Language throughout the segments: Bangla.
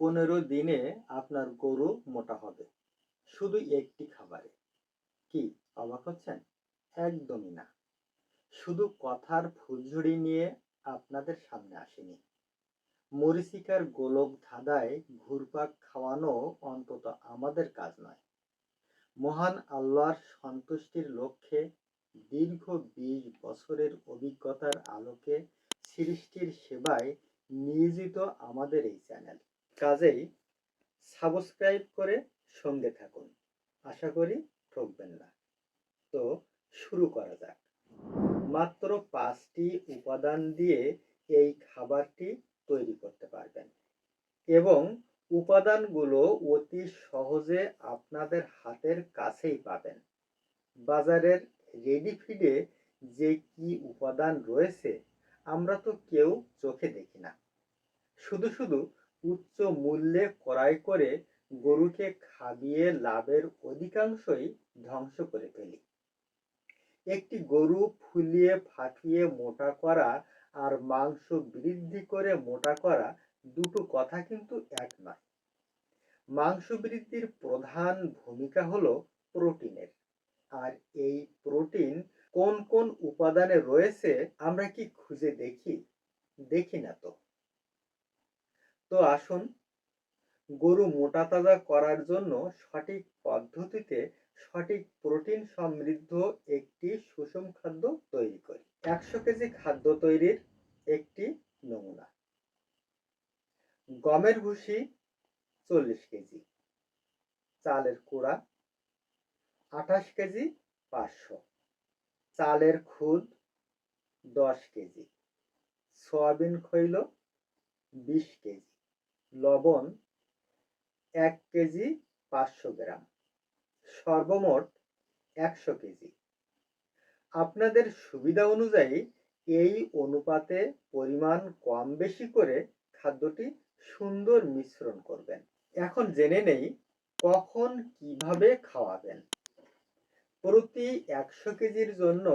পনেরো দিনে আপনার গরু মোটা হবে। শুধু একটি খাবারে। কি অবাক হচ্ছেন? একদমই না। শুধু কথার ফুলঝুড়ি নিয়ে আপনাদের সামনে আসেনি। মরিচিকার গোলক ধাঁধায় ঘুরপাক খাওয়ানো অন্তত আমাদের কাজ নয়। মহান আল্লাহর সন্তুষ্টির লক্ষ্যে দীর্ঘ বিশ বছরের অভিজ্ঞতার আলোকে সৃষ্টির সেবায় নিয়োজিত আমাদের এই চ্যানেল। কাজেই সাবস্ক্রাইব করে সঙ্গে থাকুন। আশা করি ঠকবেন না। তো শুরু করা যাক। মাত্র পাঁচটি উপাদান দিয়ে এই খাবারটি তৈরি করতে পারবেন এবং উপাদানগুলো অতি সহজে আপনাদের হাতের কাছেই পাবেন। বাজারের রেডি ফিডে যে কি উপাদান রয়েছে, আমরা তো কেউ চোখে দেখি না। শুধু শুধু উচ্চ মূল্যে ক্রয় করে গরুকে খাবিয়ে লাভের অধিকাংশই ধ্বংস করে ফেলি। একটি গরু ফুলিয়ে ফাটিয়ে মোটা করা আর মাংস বৃদ্ধি করে মোটা করা দুটো কথা কিন্তু এক নয়। মাংস বৃদ্ধির প্রধান ভূমিকা হলো প্রোটিনের। আর এই প্রোটিন কোন কোন উপাদানে রয়েছে আমরা কি খুঁজে দেখি? দেখি না তো। তো আসুন, গরু মোটা তাজা করার জন্য সঠিক পদ্ধতিতে সঠিক প্রোটিন সমৃদ্ধ একটি সুষম খাদ্য তৈরি করি। একশো কেজি খাদ্য তৈরির একটি নমুনা। গমের ভুসি চল্লিশ কেজি। চালের কুড়া আঠাশ কেজি পাঁচশো। চালের খুদ দশ কেজি। সয়াবিন খৈল বিশ কেজি। লবণ এক কেজি পাঁচশো গ্রাম। সর্বমোট একশো কেজি। আপনাদের সুবিধা অনুযায়ী এই অনুপাতে পরিমাণ কম বেশি করে খাদ্যটি সুন্দর মিশ্রণ করবেন। এখন জেনে নেই কখন কীভাবে খাওয়াবেন। প্রতি একশো কেজির জন্য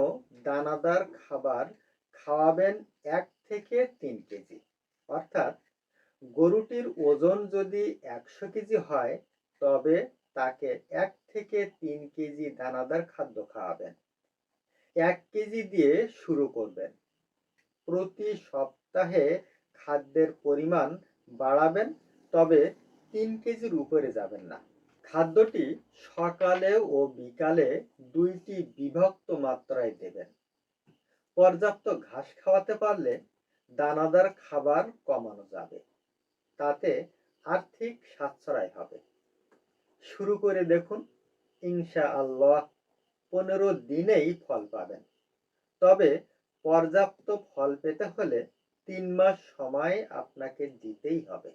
দানাদার খাবার খাওয়াবেন এক থেকে তিন কেজি। অর্থাৎ গরুটির ওজন যদি একশো কেজি হয়, তবে তাকে এক থেকে তিন কেজি দানাদার খাদ্য খাওয়াবেন। এক কেজি দিয়ে শুরু করবেন। প্রতি সপ্তাহে খাদ্যের পরিমাণ বাড়াবেন, তবে তিন কেজির উপরে যাবেন না। খাদ্যটি সকালে ও বিকালে দুইটি বিভক্ত মাত্রায় দেবেন। পর্যাপ্ত ঘাস খাওয়াতে পারলে দানাদার খাবার কমানো যাবে। তাতে আর্থিক সাশ্রয় হবে। শুরু করে দেখুন ইনশা আল্লাহ পনেরো দিনেই ফল পাবেন। তবে পর্যাপ্ত ফল পেতে হলে তিন মাস সময় আপনাকে দিতেই হবে।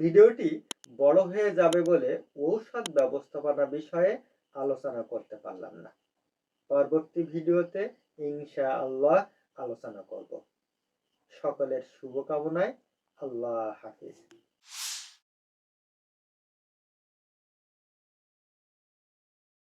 ভিডিওটি বড় হয়ে যাবে বলে ঔষধ ব্যবস্থাপনা বিষয়ে আলোচনা করতে পারলাম না। পরবর্তী ভিডিওতে ইনশা আল্লাহ আলোচনা করব। সকলের শুভকামনায় আল্লাহ হাফিজ